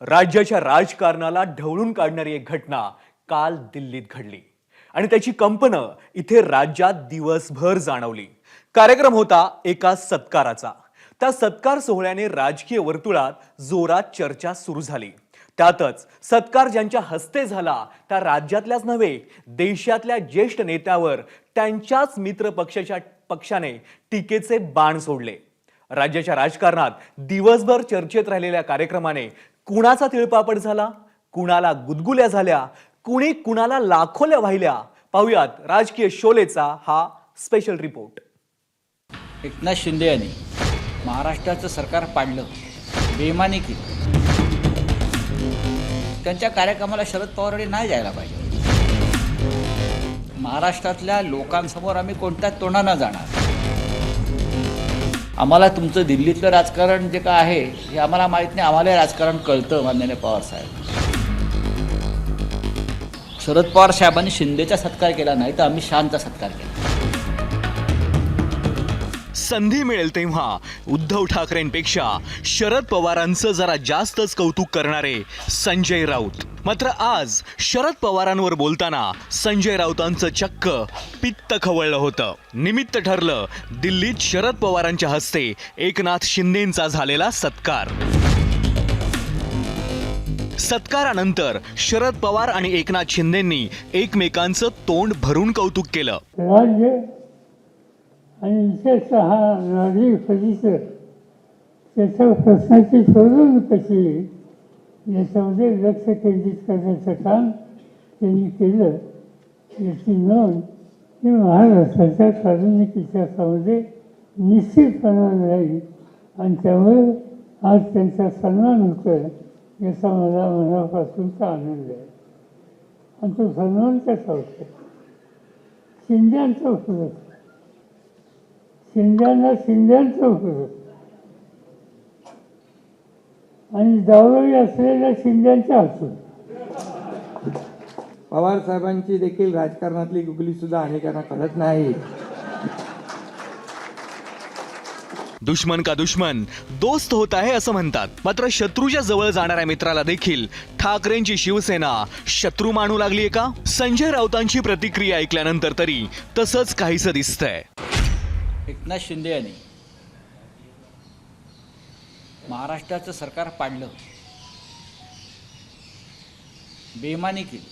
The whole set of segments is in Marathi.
राज्याच्या राजकारणाला ढवळून काढणारी एक घटना काल दिल्लीत घडली. आणि त्याची कंपनं इथे राज्यात दिवसभर जाणवली. कार्यक्रम होता एका सत्काराचा. त्या सत्कार सोहळ्याने राजकीय वर्तुळात जोरात चर्चा सुरू झाली. त्यातच सत्कार ज्यांच्या हस्ते झाला त्या राज्यातल्याच नव्हे देशातल्या ज्येष्ठ नेत्यावर त्यांच्याच मित्र पक्षाच्या पक्षाने टीकेचे बाण सोडले. राज्याच्या राजकारणात दिवसभर चर्चेत राहिलेल्या कार्यक्रमाने कुणाचा तिळपापड झाला? कुणाला गुदगुल्या झाल्या? कुणी कुणाला लाखोल्या वाहिल्या? पाहुयात राजकीय शोलेचा हा स्पेशल रिपोर्ट एकनाथ शिंदे यांनी महाराष्ट्राचं सरकार पाडलं बेमानी केली. त्यांच्या कार्यक्रमाला शरद पवारांनी नाही जायला पाहिजे. महाराष्ट्रातल्या लोकांसमोर आम्ही कोणत्या तोंडानं जाणार? आम्हाला तुमचं दिल्लीतलं राजकारण जे काय आहे हे आम्हाला माहीत नाही. आम्हाला राजकारण कळतं माननीय पवार साहेब. शरद पवार साहेबांनी शिंदेचा सत्कार केला नाही तर आम्ही शानचा सत्कार केला. संधी मिळेल तेव्हा. उद्धव ठाकरेंपेक्षा शरद पवारांचं जरा जास्तच कौतुक करणारे संजय राऊत. मात्र आज शरद पवारांवर बोलताना संजय राऊतांचं चक्क पित्त खवळलं होतं. निमित्त ठरलं दिल्लीत शरद पवारांच्या हस्ते एकनाथ शिंदेंचा झालेला सत्कार. सत्कारानंतर शरद पवार आणि एकनाथ शिंदेंनी एकमेकांचं तोंड भरून कौतुक केलं. आणि आणि विशेषतः नागरी फजीचं त्याच्या प्रश्नाची सोडवणूक कशी याच्यामध्ये लक्ष केंद्रित करण्याचं काम त्यांनी केलं. याची नोंद ही महाराष्ट्राच्या सार्वजनिक इतिहासामध्ये निश्चितपणाने राहील आणि त्यामुळे आज त्यांचा सन्मान होतोय याचा मला मनापासूनचा आनंद आहे. आणि तो सन्मान कसा होतो शिंद्यांचा होत. शिंद्यांना शिंद्यांचं होत आणि जावळी असलेल्या शिंद्यांच्या हातून. पवार साहेबांची देखील राजकारणातली गुगली सुद्धा अनेकांना कळत नाही. दुश्मन का दुश्मन? दोस्त होत आहे असं म्हणतात. मात्र शत्रूच्या जवळ जाणाऱ्या मित्राला देखील ठाकरेंची शिवसेना शत्रू मानू लागलीये का? संजय राऊतांची प्रतिक्रिया ऐकल्यानंतर तरी तसंच काहीसं दिसतंय. एकनाथ शिंदे यांनी महाराष्ट्राचं सरकार पाडलं बेमानी केली.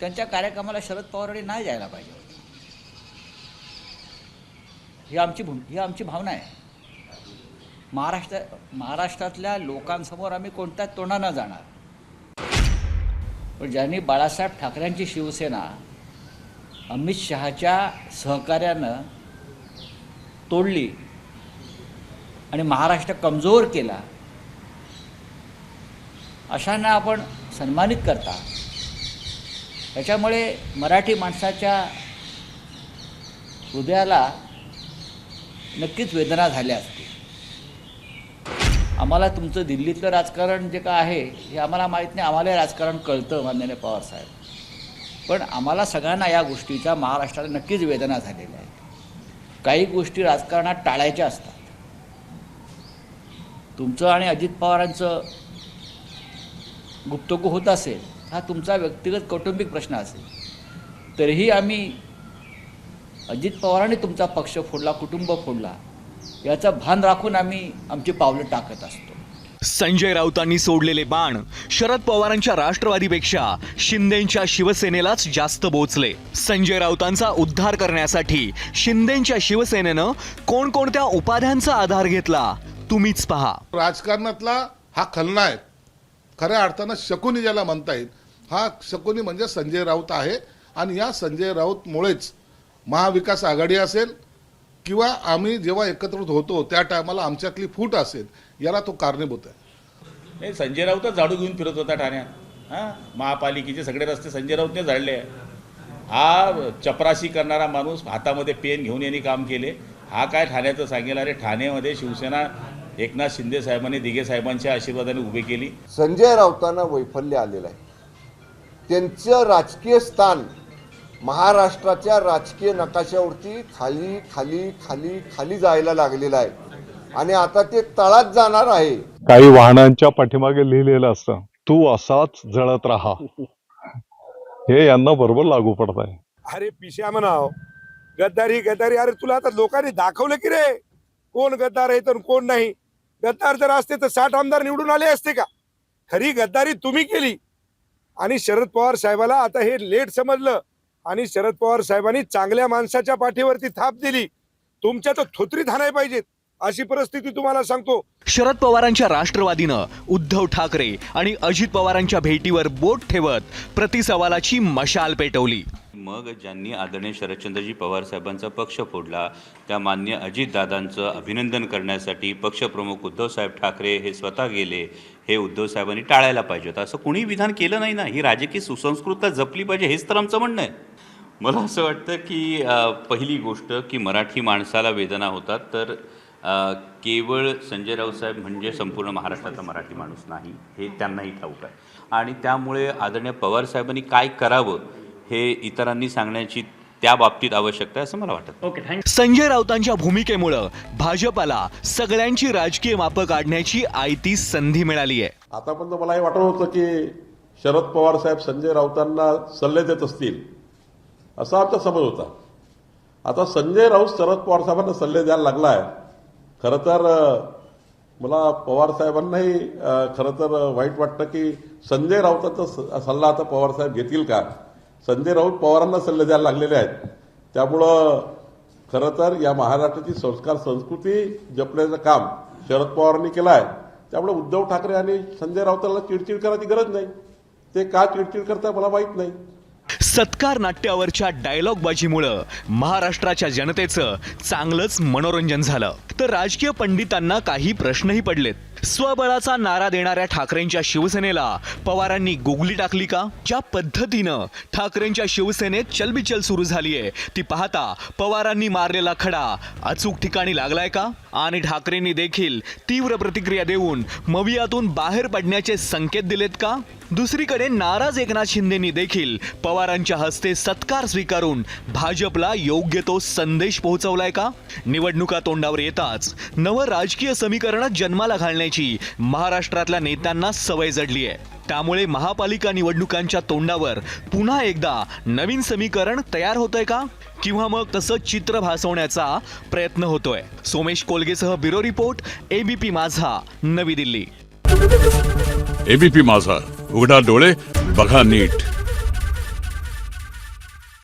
त्यांच्या कार्यक्रमाला शरद पवारांनी नाही जायला पाहिजे ही आमची भूम ही आमची भावना आहे. महाराष्ट्र महाराष्ट्रातल्या लोकांसमोर आम्ही कोणत्या तोंडानं जाणार? पण ज्यांनी बाळासाहेब ठाकरेंची शिवसेना अमित शहाच्या सहकार्यानं तोडली आणि महाराष्ट्र कमजोर केला. अशांना आपण सन्मानित करता. त्याच्यामुळे मराठी माणसाच्या हृदयाला नक्कीच वेदना झाल्या असतील. आम्हाला तुमचं दिल्लीतलं राजकारण जे काय आहे हे आम्हाला माहीत नाही. आम्हाला राजकारण कळतं माननीय पवार साहेब. पण आम्हाला सगळ्यांना या गोष्टीचा महाराष्ट्राला नक्कीच वेदना झालेल्या आहेत. काही गोष्टी राजकारणात टाळायच्या असतात. तुमचं आणि अजित पवारांचं गुप्तगू होत असेल हा तुमचा व्यक्तिगत कौटुंबिक प्रश्न असेल. तरीही आम्ही अजित पवारांनी तुमचा पक्ष फोडला कुटुंब फोडला याचं भान राखून आम्ही आमची पावलं टाकत असतो. संजय राऊतांनी सोडलेले बाण शरद पवारांच्या राष्ट्रवादीपेक्षा शिंदेच्या शिवसेनेलाच जास्त बोचले. संजय राऊतांचा उद्धार करण्यासाठी शिंदेच्या शिवसेनेनं कोणकोणत्या उपाध्यांचा आधार घेतला तुम्हीच पहा. राजकारणातला हा खलनायक खऱ्या अर्थानं शकुनी ज्याला म्हणता येईल हा शकुनी म्हणजे संजय राऊत आहे. आणि या संजय राऊतमुळेच महाविकास आघाडी असेल किंवा आम्ही जेव्हा एकत्रित होतो त्या टायमाला आमच्यातली फूट असेल याला तो कारणीभूत आहे. नाही संजय राऊतच झाडू घेऊन फिरत होता ठाण्यात. हां? महापालिकेचे सगळे रस्ते संजय राऊतने झाडले हा चपराशी करणारा माणूस हातामध्ये पेन घेऊन यांनी काम केले. हा काय ठाण्याचं सांगेल? अरे ठाण्यामध्ये शिवसेना एकनाथ शिंदे साहेबांनी दिघे साहेबांच्या आशीर्वादाने उभी केली. संजय राऊतांना वैफल्य आलेलं आहे. त्यांचं राजकीय स्थान महाराष्ट्राच्या राजकीय नकाशावरती खाली खाली खाली खाली जायला लागलेलं आहे. आणि आता ते तळात जाणार आहे. काही वाहनांच्या पाठीमागे लिहिलेलं असतं तू असाच जळत राहा. हे यांना बरोबर लागू पडत आहे अरे पिशा म्हणाव. गद्दारी गद्दारी. अरे तुला आता लोकांनी दाखवलं की रे? कोण गद्दार आहे तर कोण नाही? गद्दार जर असते तर साठ आमदार निवडून आले असते का? खरी गद्दारी तुम्ही केली. आणि शरद पवार साहेबाला आता हे लेट समजलं. आणि शरद पवार साहेबांनी चांगल्या माणसाच्या पाठीवरती थाप दिली. तुमच्या तर थोत्री थानाय पाहिजेत. अशी परिस्थिती तुम्हाला सांगतो. शरद पवारांच्या राष्ट्रवादीनं उद्धव ठाकरे आणि अजित पवारांच्या भेटीवर बोट ठेवत प्रतिसवालाची मशाल पेटवली. मग ज्यांनी आदरणीय शरदचंद्रजी पवार साहेबांचा पक्ष फोडला त्या मान्य अजितदादांचं अभिनंदन करण्यासाठी पक्षप्रमुख उद्धवसाहेब ठाकरे हे स्वतः गेले हे उद्धव साहेबांनी टाळायला पाहिजे होतं असं कुणी विधान केलं नाही ना? ही राजकीय सुसंस्कृतता जपली पाहिजे हेच तर आमचं म्हणणं आहे. मला असं वाटतं की पहिली गोष्ट की मराठी माणसाला वेदना होतात तर केवळ संजय राऊत साहेब म्हणजे संपूर्ण महाराष्ट्राचा मराठी माणूस नाही हे त्यांनाही ठाऊक आहे. आणि त्यामुळे आदरणीय पवार साहेबांनी काय करावं हे इतरांनी सांगण्याची त्या बाबतीत आवश्यकता आहे असं मला वाटतं. संजय राऊतांच्या भूमिकेमुळं भाजपाला सगळ्यांची राजकीय मापं काढण्याची आयती संधी मिळाली आहे. आतापर्यंत मला हे वाटत होतं की शरद पवार साहेब संजय राऊतांना सल्ले देत असतील असा आमचा समज होता. आता संजय राऊत शरद पवार साहेबांना सल्ले द्यायला लागलाय खरं तर मला पवार साहेबांनाही खरं तर वाईट वाटतं की संजय राऊतांचा स- सल्ला आता पवार साहेब घेतील का? संजय राऊत पवारांना सल्ले द्यायला लागलेले आहेत. त्यामुळं खरं तर या महाराष्ट्राची संस्कार संस्कृती जपण्याचं काम शरद पवारांनी केलं आहे. त्यामुळे उद्धव ठाकरे आणि संजय राऊतांना चिडचिड करायची गरज नाही. ते का चिडचिड करतात मला माहीत नाही. सत्कार नाट्यावरच्या डायलॉगबाजीमुळं महाराष्ट्राच्या जनतेचं चांगलंच मनोरंजन झालं. तर राजकीय पंडितांना काही प्रश्नही पडलेत. स्वबळाचा नारा देणाऱ्या ठाकरेंच्या शिवसेनेला पवारांनी गुगली टाकली का? ज्या पद्धतीनं ठाकरेंच्या शिवसेनेत चलबिचल सुरू झालीये ती पाहता पवारांनी मारलेला खडा अचूक ठिकाणी लागलाय का? आणि ठाकरेंनी देखील तीव्र प्रतिक्रिया देऊन मवियातून बाहेर पडण्याचे संकेत दिलेत का? दुसरीकडे नाराज एकनाथ शिंदेनी देखील पवारांच्या हस्ते सत्कार स्वीकारून भाजपला योग्य तो संदेश पोहोचवलाय का? निवडणुका तोंडावर येताच नवं राजकीय समीकरणच जन्माला घालण्याची महाराष्ट्रातल्या नेत्यांना सवय जडली आहे. त्यामुळे महापालिका निवडणुकांच्या तोंडावर पुन्हा एकदा नवीन समीकरण तयार होतंय का? किंवा मग तसं चित्र भासवण्याचा प्रयत्न होतोय. Somesh कोलगेसह bureau report ABP Majha Navi Delhi. ABP माझा. उघडा डोळे बघा नीट.